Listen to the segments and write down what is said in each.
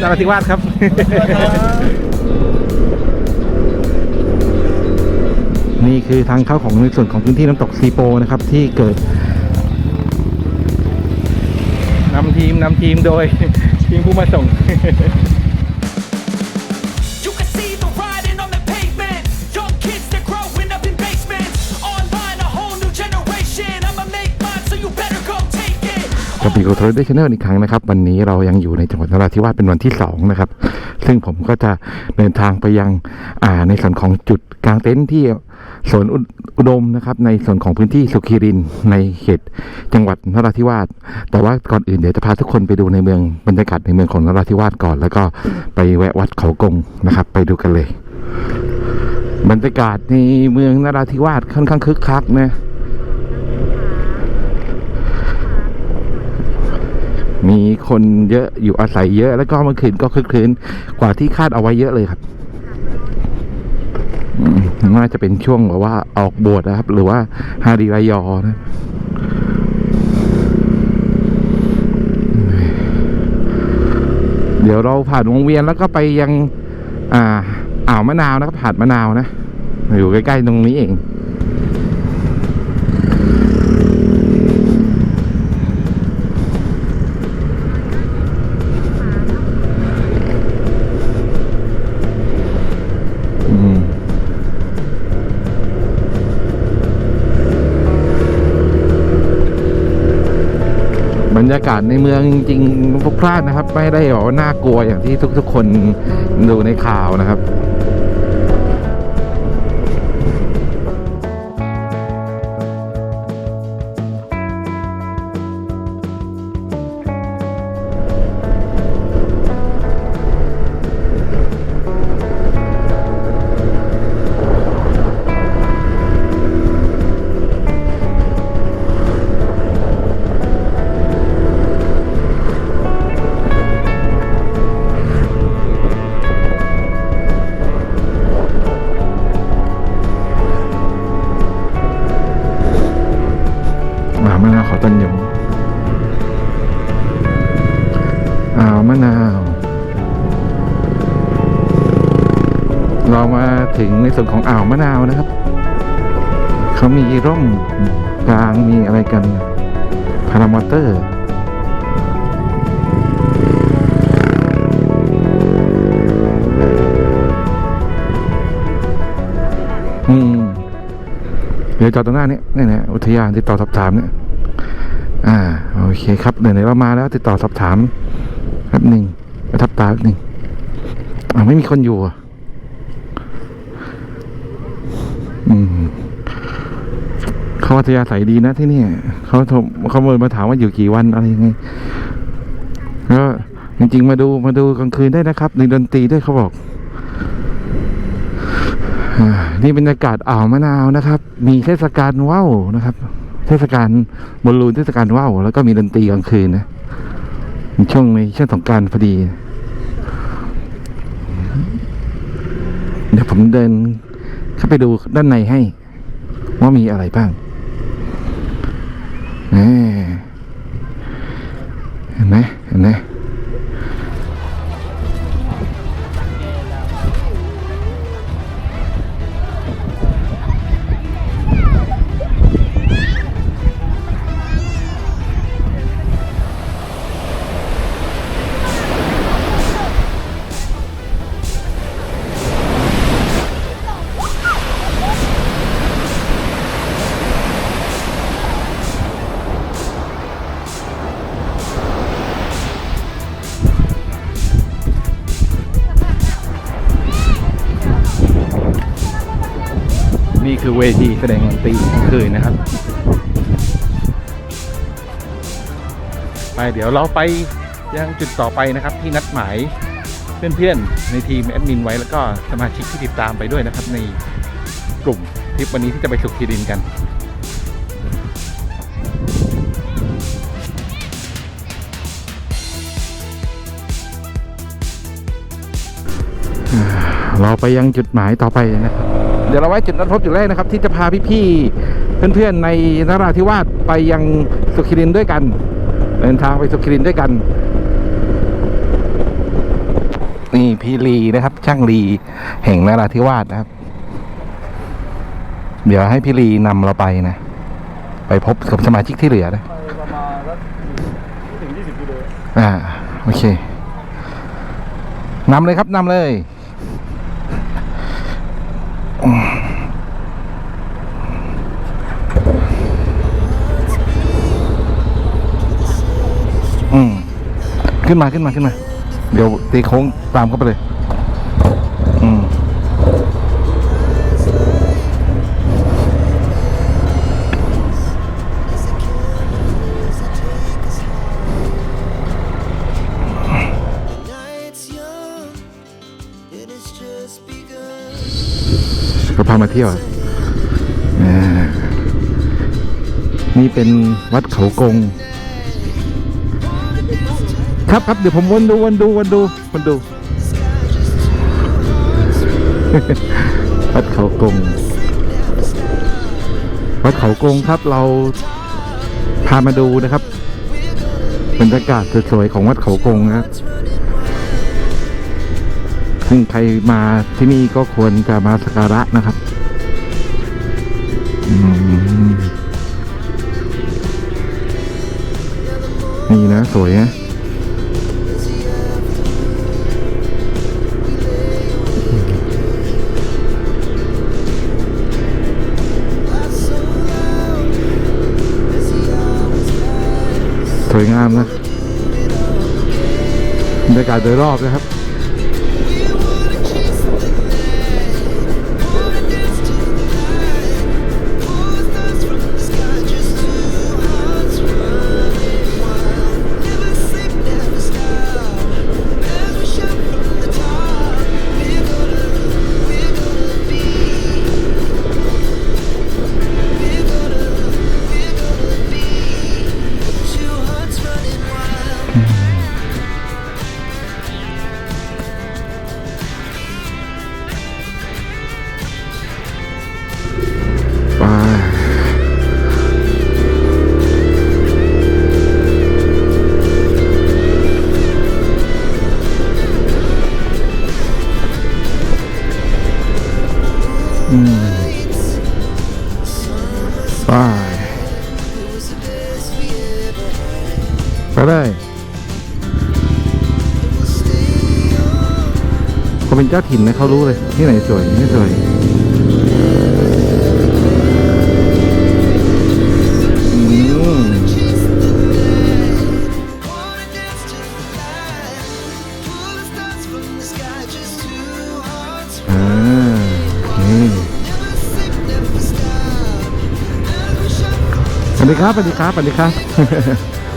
นราธิวาสครับ นี่คือทางเข้าของในส่วนของพื้นที่น้ำตกซีโปนะครับที่เกิดนำทีมนำทีมโดยทีมผู้มาส่ง กับบีโกทรเดชแนลอีกครั้งนะครับ วันนี้เรายังอยู่ในจังหวัดนราธิวาสเป็นวันที่สองนะครับ ซึ่งผมก็จะเดินทางไปยังอ่าในส่วนของจุดกลางเต็นท์ที่สวนอุดมนะครับ ในส่วนของพื้นที่สุขีรินในเขตจังหวัดนราธิวาสแต่ว่าก่อนอื่นเดี๋ยวจะพาทุกคนไปดูในเมืองบรรยากาศในเมืองของนราธิวาสก่อน แล้วก็ไปแวะวัดเขากงนะครับ ไปดูกันเลย บรรยากาศในเมืองนราธิวาสค่อนข้างคึกคักนะ มีคนเยอะอยู่อาศัยเยอะ แล้วก็เมื่อคืนก็คึกคืนกว่าที่คาดเอาไว้เยอะเลยครับน่าจะเป็นช่วงแบบว่าออกบวชนะครับ หรือว่าฮาริรายอนะเดี๋ยวเราผ่านวงเวียนแล้วก็ไปยัง อ่าอ่าวมะนาวนะครับหาดมะนาวนะ อยู่ใกล้ๆตรงนี้เอง อืมบ รรยากาศในเมืองจริงๆพลุกพลาดนะครับ ไม่ได้บอกว่าน่ากลัวอย่างที่ทุกๆ คนดูในข่าวนะครับ ถึงในส่วนของอ่าวมะนาวนะครับ เขามีร่มกลางมีอะไรกันพารามอเตอร์อืมเดี๋ยวจอดตรงหน้านี้นี่นะอุทยานติดต่อสอบถามเนี่ยอ่าโอเคครับเดี๋ยวไหนเรามาแล้วติดต่อสอบถามแป๊บหนึ่งประทับตาแป๊บหนึ่งอ่าไม่มีคนอยู่อะอืม เขาอัธยาศัยดีนะที่นี่เขาโทรเขามาถามว่าอยู่กี่วันอะไรยังไงก็จริงๆ มาดูมาดูกลางคืนได้นะครับในดนตรีด้วยเขาบอกนี่บรรยากาศอ่าวมะนาวนะครับ มีเทศกาลว่าวนะครับ เทศกาลบอลลูนเทศกาลว่าวแล้วก็มีดนตรีกลางคืนนะช่วงในช่วงสงการพอดี เดี๋ยวผมเดินเข้าไปดูด้านในให้ ว่ามีอะไรบ้าง เห็นไหมเห็นไหม แสดงดนตรีกลางคืนนะครับ ไปเดี๋ยวเราไปยังจุดต่อไปนะครับที่นัดหมายเพื่อนๆในทีมแอดมินไว้แล้วก็สมาชิกที่ติดตามไปด้วยนะครับ ในกลุ่มทริปวันนี้ที่จะไปสุขคีรินกันเราไปยังจุดหมายต่อไปนะครับ เดี๋ยวเราไว้จุดนัดพบจุดแรกนะครับ ที่จะพาพี่ๆเพื่อนๆในนราธิวาสไปยังสุขิรินทร์ด้วยกันเดินทางไปสุขิรินทร์ด้วยกัน นี่พี่ลีนะครับ ช่างลีแห่งนราธิวาสนะครับ เดี๋ยวให้พี่ลีนำเราไปนะ ไปพบกับสมาชิกที่เหลือนะไปประมาณสักไม่ถึง20กิโลอ่าโอเคนำเลยครับนำเลย อืม ขึ้นมาขึ้นมาขึ้นมา เดี๋ยวตีโค้งตามเข้าไปเลย อืม Night's young, it has just begun. ก็พามาเที่ยวนี่เป็นวัดเขากง ครับครับเดี๋ยวผมวนดูวนดูวนดูวนดูวัดเขากงวัดเขากงครับเราพามาดูนะครับบรรยากาศสวยๆของวัดเขากงนะครับซึ่งใครมาที่นี่ก็ควรจะมาสักการะนะครับนี่นะ สวยนะายโดยรอบนะครับาถิ่นนะเขารู้เลยที่ไหนสวยที่สวยสวัสดีครับสวัสดีครับสวัสดีครับ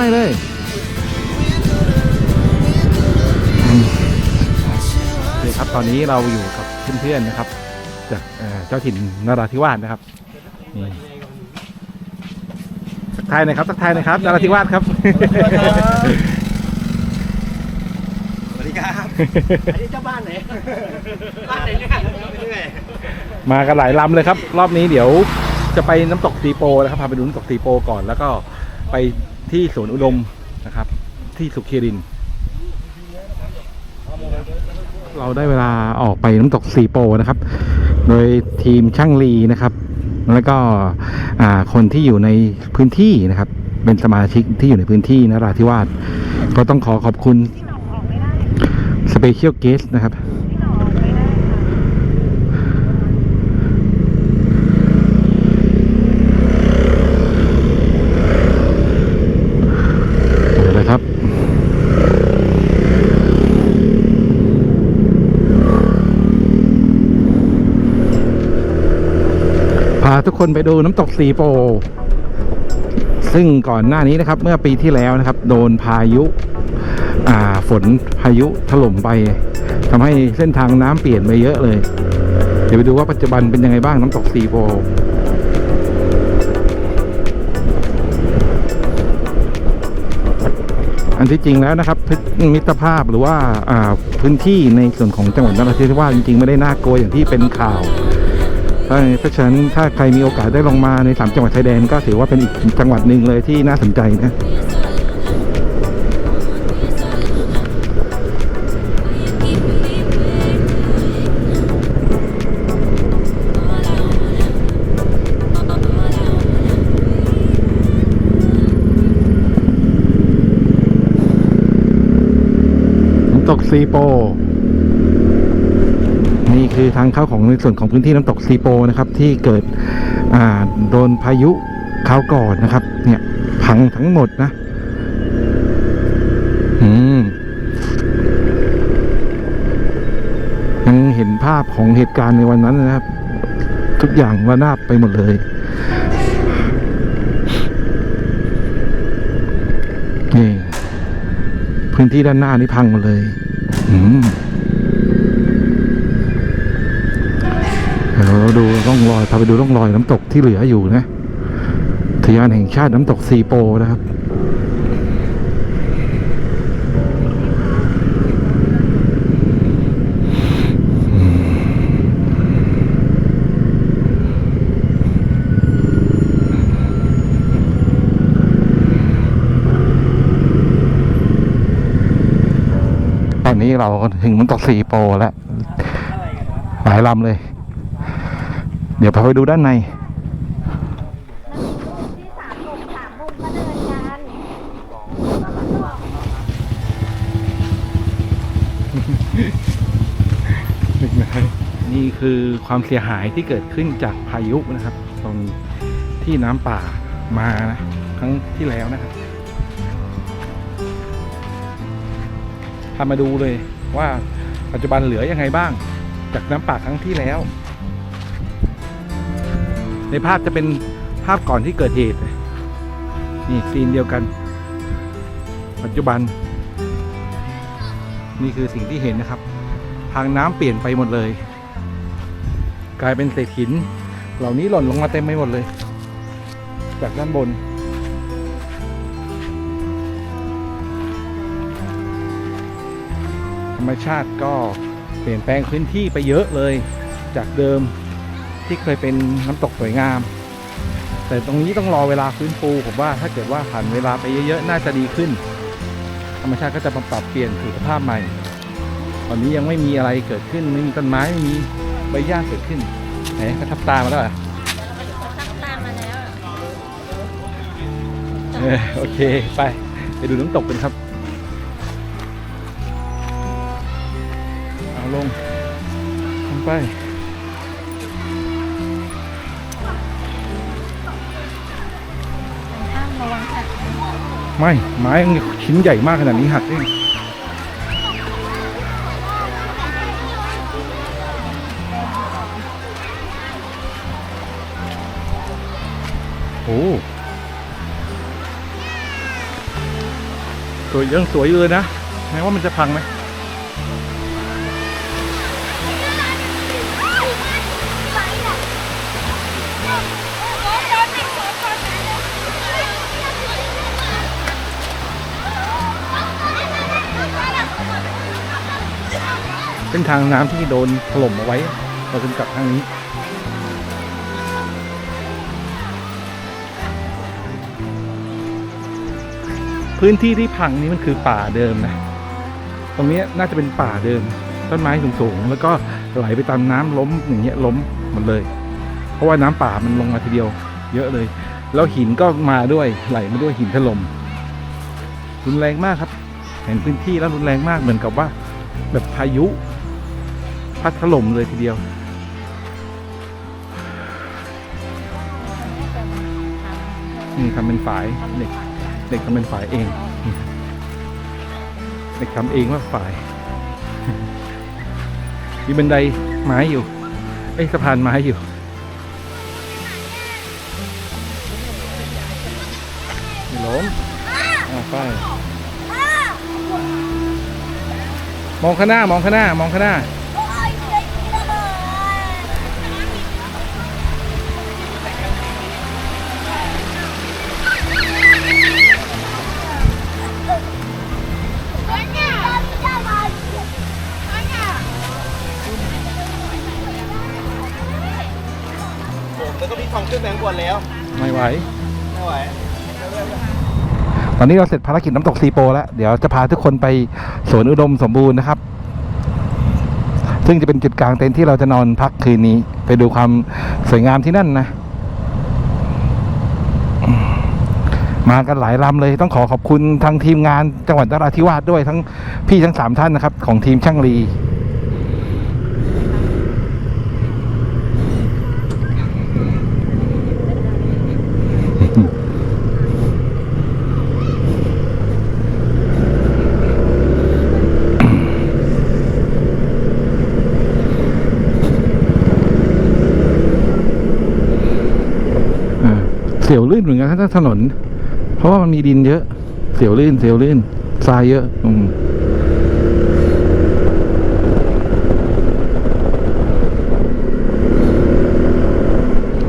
ในเลยนี่ครับตอนนี้เราอยู่กับเพื่อนๆนะครับ จากเอ่อเจ้าถิ่นนราธิวาสนะครับนี่ทักทายหนะครับทักทายหนะครับนราธิวาสครับ สวัสดีครับอันนี้เจ้าบ้านไหน บ้านไหนเนี่ยเรื่อยมากันหลายลำเลยครับ รอบนี้เดี๋ยวจะไปน้ำตกตีโปนะครับพาไปดูน้ำตกตีโปก่อน แล้วก็ไป ที่สวนอุดมนะครับ ที่สุขีริน เราได้เวลาออกไปน้ำตกสีโปนะครับ โดยทีมช่างลีนะครับ แล้วก็คนที่อยู่ในพื้นที่นะครับ เป็นสมาชิกที่อยู่ในพื้นที่นราธิวาสก็ต้องขอขอบคุณสเปเชียลเกสนะครับ เดี๋ยวเลยครับ พาทุกคนไปดูน้ำตกสีโป ซึ่งก่อนหน้านี้นะครับ เมื่อปีที่แล้วนะครับ โดนพายุาฝนพายุถล่มไปทำให้เส้นทางน้ำเปลี่ยนไปเยอะเลย เดี๋ยวไปดูว่าปัจจุบันเป็นยังไงบ้างน้ำตกสีโปอันที่จริงแล้วนะครับมิตรภาพหรือว่าาพื้นที่ในส่วนของจังหวัดนราธิวาสจริงๆไม่ได้น่ากลัวอย่างที่เป็นข่าว เพราะฉะนั้นถ้าใครมีโอกาสได้ลงมาในสามจังหวัดชายแดนก็ถือว่าเป็นอีกจังหวัดหนึ่งเลยที่น่าสนใจนะตกซีโป คือทางเข้าของในส่วนของพื้นที่น้ำตกซีโปนะครับที่เกิดอ่าโดนพายุคราวก่อนนะครับ เนี่ยพังทั้งหมดนะอืมยังเห็นภาพของเหตุการณ์ในวันนั้นนะครับ ทุกอย่างระนาบไปหมดเลยนี่พื้นที่ด้านหน้านี่พังหมดเลย อืม ร่องรอยพาไปดูร่องรอยน้ำตกที่เหลืออยู่นะทยานแห่งชาติน้ำตกซีโปนะครับตอนนี้เราถึงน้ำตกซีโปแล้วหลายลำเลย เดี๋ยวพาไปดูด้านในนี่คือความเสียหายที่เกิดขึ้นจากพายุนะครับ ตรงที่น้ำป่ามานะครั้งที่แล้วนะครับพามาดูเลยว่าปัจจุบันเหลือยังไงบ้าง จากน้ำป่าครั้งที่แล้ว ในภาพจะเป็นภาพก่อนที่เกิดเหตุ นี่ซีนเดียวกัน ปัจจุบัน นี่คือสิ่งที่เห็นนะครับ ทางน้ำเปลี่ยนไปหมดเลย กลายเป็นเศษหิน เหล่านี้หล่นลงมาเต็มไปหมดเลย จากด้านบนธรรมชาติก็เปลี่ยนแปลงพื้นที่ไปเยอะเลย จากเดิม ที่เคยเป็นน้ำตกสวยงาม แต่ตรงนี้ต้องรอเวลาฟื้นฟูผมว่าถ้าเกิดว่าผ่านเวลาไปเยอะๆน่าจะดีขึ้น ธรรมชาติก็จะมาปรับเปลี่ยนสู่สภาพใหม่ ตอนนี้ยังไม่มีอะไรเกิดขึ้นไม่มีต้นไม้ไม่มีใบหญ้าเกิดขึ้นไหนกระทับตามาแล้วเหรอตามมาแล้วเออโอเคไปไปดูน้ำตกกันครับเอาลงลงไป ไม่ ไม้มันชิ้นใหญ่มากขนาดนี้หักเองโอ้สวยยังสวยอยู่เลยนะแม้ว่ามันจะพังไหม เป็นทางน้ำที่โดนถล่มเอาไว้ เราถึงกลับทางนี้พื้นที่ที่พังนี้มันคือป่าเดิมนะ ตรงนี้น่าจะเป็นป่าเดิม ต้นไม้สูงๆ แล้วก็ไหลไปตามน้ำล้มอย่างเงี้ยล้มหมดเลย เพราะว่าน้ำป่ามันลงมาทีเดียว เยอะเลย แล้วหินก็มาด้วยไหลมาด้วยหินถล่มรุนแรงมากครับ เห็นพื้นที่แล้วรุนแรงมากเหมือนกับว่า แบบพายุ พัดถล่มเลยทีเดียว นี่ทำเป็นฝายเด็กเด็กทำเป็นฝายเองเด็กทำเองว่าฝาย มีบันไดไม้อยู่ไอ้ยสะพานไม้อยู่ล้มอ่าไปมองข้างหน้ามองข้างหน้ามองข้างหน้า แล้วก็พี่ทองขึ้นแบงค์บนแล้วไม่ไหว ไม่ไหวตอนนี้เราเสร็จภารกิจน้ำตกซีโปแล้ว เดี๋ยวจะพาทุกคนไปสวนอุดมสมบูรณ์นะครับ ซึ่งจะเป็นจุดกลางเต็นท์ที่เราจะนอนพักคืนนี้ ไปดูความสวยงามที่นั่นนะ มากันหลายลำเลยต้องขอขอบคุณทางทีมงานจังหวัดนราธิวาสด้วยทั้งพี่ทั้งสามท่านนะครับ ของทีมช่างลี อ่าเสียวลื่นเหมือนกันถ้าถนน เพราะว่ามันมีดินเยอะ เสียวลื่น เสียวลื่นทรายเยอะ อืม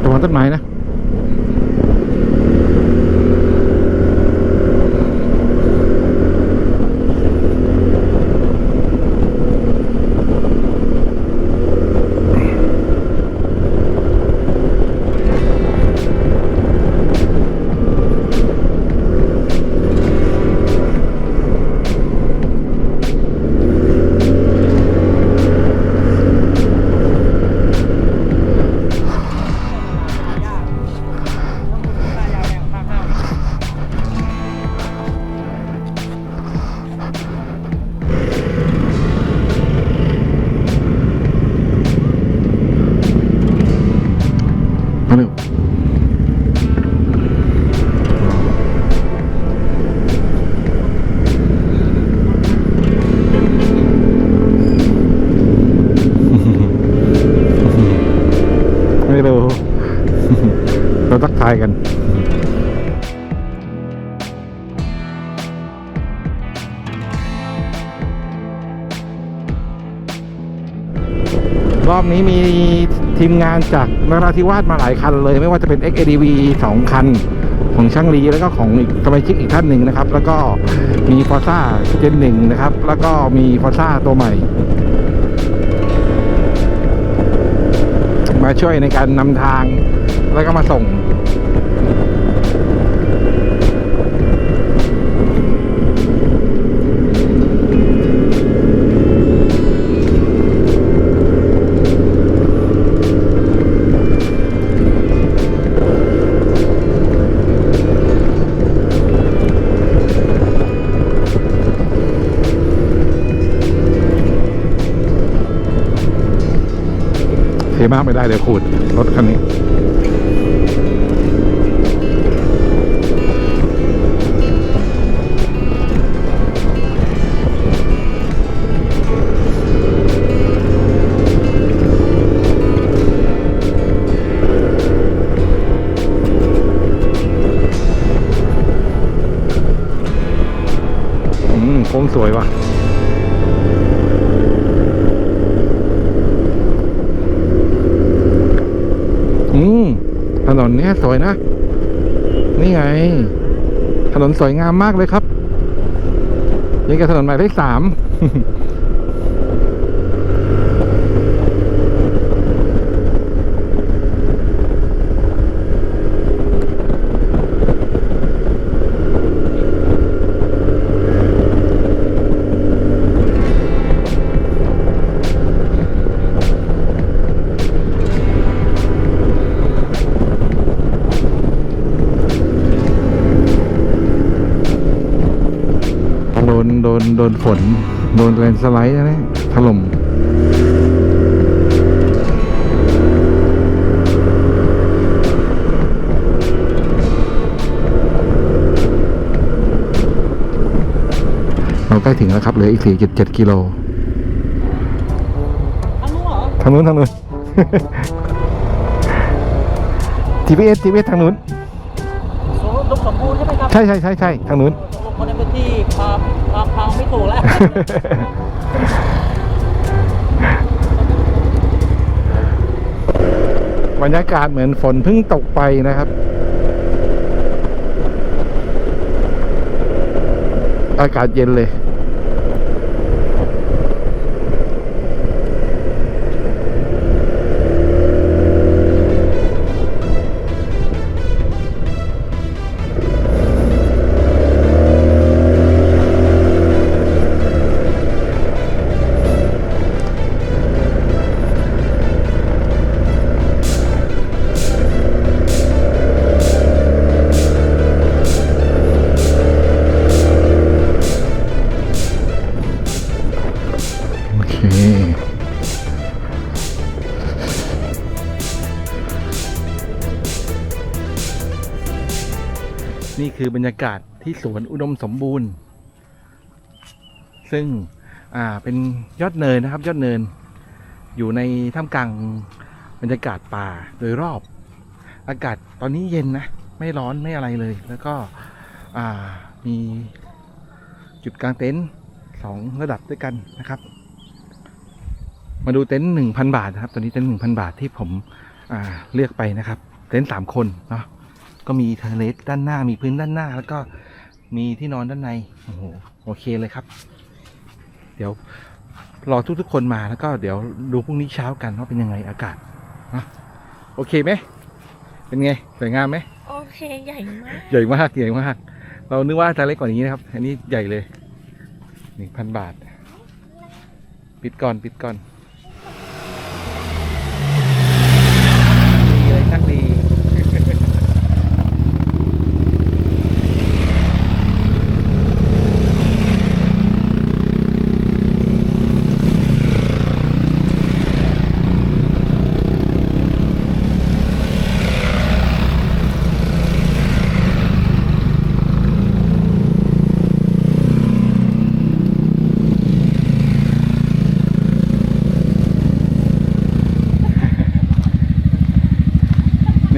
ระวังต้นไม้นะายกันรอบนี้มีทีมงานจากนราธิวาสมาหลายคันเลย ไม่ว่าจะเป็น XADV 2 คัน ของช่างลีแล้วก็ของอีกสมาชิกอีกท่านหนึ่งนะครับ แล้วก็มีฟอร์ซ่าเจนหนึ่งนะครับ แล้วก็มีฟอร์ซ่าตัวใหม่ มาช่วยในการนำทางแล้วก็มาส่ง มากไม่ได้เดี๋ยวขูดรถคันนี้อืมโค้งสวยว่ะ อืม ถนนเนี้ยสวยนะ นี่ไง ถนนสวยงามมากเลยครับยังกับถนนหมายเลขสาม นโดนโดนฝน โดนแลนด์สไลด์นะเนี่ยถล่มเราใกล้ถึงแล้วครับเหลืออีก 4.7 กิโลทางนู้นทางนู้น TPS TPS ทางนู้นลูกสมบูรณ์ใช่ไหมครับ ใช่ใช่ใช่ใช่ทางนู้นคนในพื้นที่พาพาพาไม่ ถูกแล้ว บรรยากาศเหมือนฝนเพิ่งตกไปนะครับ อากาศเย็นเลย นี่คือบรรยากาศที่สวนอุดมสมบูรณ์ ซึ่งอ่าเป็นยอดเนินนะครับ ยอดเนิน อยู่ในท่ามกลางบรรยากาศป่าโดยรอบ อากาศตอนนี้เย็นนะ ไม่ร้อนไม่อะไรเลย แล้วก็อ่ามีจุดกลางเต็นท์สองระดับด้วยกันนะครับ มาดูเต็นท์หนึ่งพันบาทนะครับ ตอนนี้เต็นท์หนึ่งพันบาทที่ผมเลือกไปนะครับ เต็นท์สามคนเนาะ ก็มีเทอร์เลสด้านหน้ามีพื้นด้านหน้า แล้วก็มีที่นอนด้านในโอ้โหโอเคเลยครับ เดี๋ยวรอทุกๆคนมาแล้วก็เดี๋ยวดูพรุ่งนี้เช้ากันว่าเป็นยังไงอากาศนะโอเคไหมเป็นไงสวยงามไหมโอเคใหญ่มากใหญ่มากใหญ่มากเรานึกว่าจะเล็กกว่านี้นะครับ อันนี้ใหญ่เลยหนึ่งพันบาท ปิดก่อนปิดก่อน ดีเลยช่างดี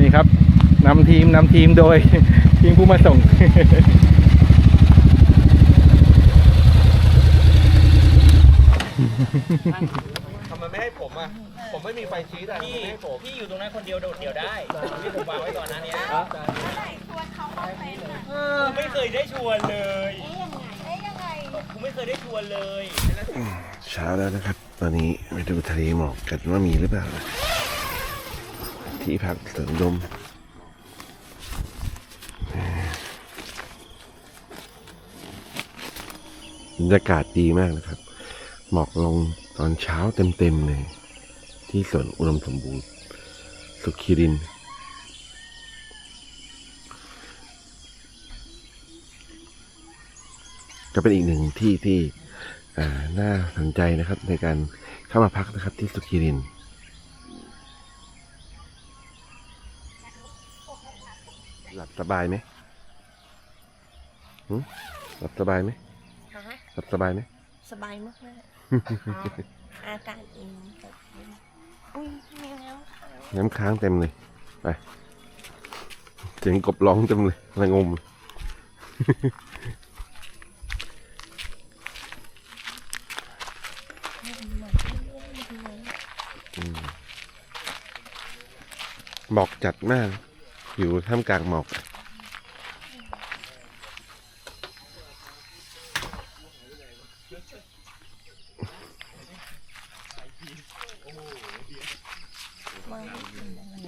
นี่ครับนำ ทีมนำทีมโดยทีมผู้มาส่ง ทำไมไม่ให้ผมอะ ผมไม่มีไฟชี้แต่ทำไมพี่ไม่ให้ผมพี่อยู่ตรงนั้นคนเดียวโดดเดี่ยวได้ที่ผมวางไว้ก่อนหน้านี้ผมไม่เคยได้ชวนเลยเอ๊ะยังไงเอ๊ะยังไงผมไม่เคยได้ชวนเลยเช้าแล้วนะครับ ตอนนี้ไปดูทะเลหมอกกันว่ามีหรือเปล่านะที่พักสวนลม บรรยากาศดีมากนะครับ หมอกลงตอนเช้าเต็มๆเลย ที่สวนอุดมสมบูรณ์สุขีรินทร์ก็เป็นอีกหนึ่งที่ที่น่าสนใจนะครับในการเข้ามาพักนะครับที่สุขีรินหลับสบายไหมหลับสบายไหม หลับสบายไหมสบายมากมากๆ อากาศเองแบบอุ้ยมีน้ำค้างน้ำค้างเต็มเลย ไปเสียงกบร้องเต็มเลยระงมหมอกจัดมาก อยู่ท่ามกลางหมอกมา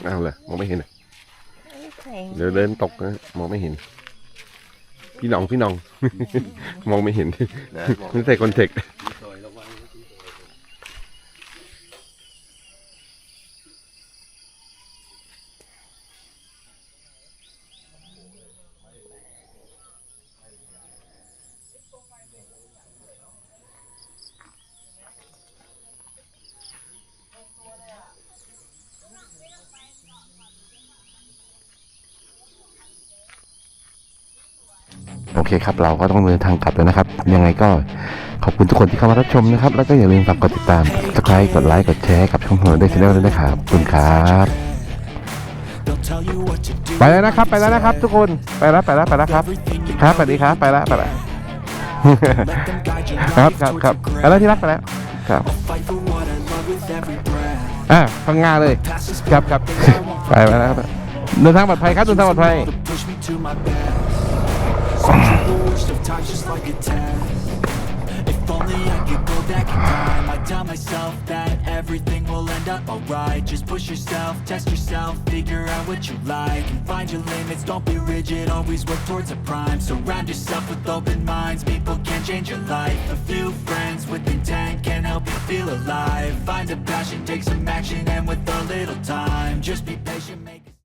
เอาเลยมองไม่เห็นอะไม่แข็งเดี๋ยวเดินตกนะมองไม่เห็น พี่หน้องพี่หน้อง มองไม่เห็นไม่ใส่คอนเทค ครับ เราก็ต้องเดินทางกลับแล้วนะครับ ยังไงก็ขอบคุณทุกคนที่เข้ามารับชมนะครับ แล้วก็อย่าลืมฝากกดติดตาม subscribe กดไลค์ กดแชร์กับช่องของเราด้วยช anel ด้วยนะครับขอบคุณครับ ไปแล้วนะครับ ไปแล้วนะครับ ทุกคน ไปแล้วไปแล้วไปแล้วครับ ครับสวัสดีครับ ไปแล้วไปแล้ว ครับครับครับไปแล้วที่รักไปแล้ว ครับ อ่าพังงาเลย ครับครับ ไปไปแล้วครับ เดินทางปลอดภัยครับ เดินทางปลอดภัย times just like a test. If only I could go back in time, I'd tell myself that everything will end up alright. Just push yourself, test yourself, figure out what you like, and find your limits. Don't be rigid, always work towards a prime. Surround yourself with open minds, people can change your life. A few friends with intent can help you feel alive. Find a passion, take some action, and with a little time, just be patient, make.